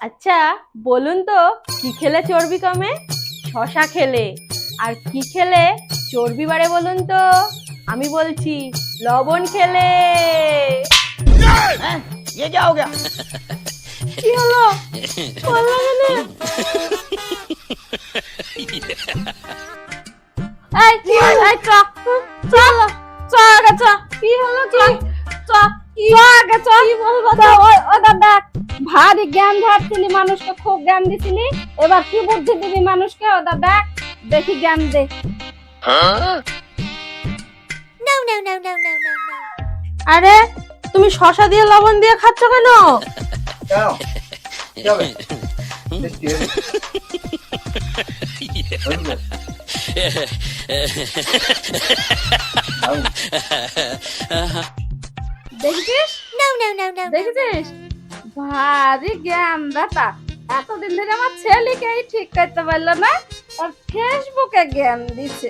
আচ্ছা বলুন তো কি খেলে চর্বি কমে শশা খেলে আর কি খেলে চর্বি বাড়ে বলুন তো আমি বলছি লবণ খেলে हैं? ये क्या हो गया কি হলো বললো কেন? এই এই চ চল চ আগে চ কি হলো চ চ চ আগে চ কি বলবো তো ও ও দাদা ভারী জ্ঞান ধারছিলি মানুষকে খুব জ্ঞান দিছিলি। এবার কি বুদ্ধি দিবি মানুষকে? ও দাদা দেখি জ্ঞান দে. আরে তুমি শশা দিয়ে লবণ দিয়ে খাচ্ছ কেন। দেখছিস. দেখেছিস ভারী জ্ঞান দাতা এতদিন ধরে আমার ছেলেকেই ঠিক করতে পারল না। আর ফেসবুকে জ্ঞান দিছে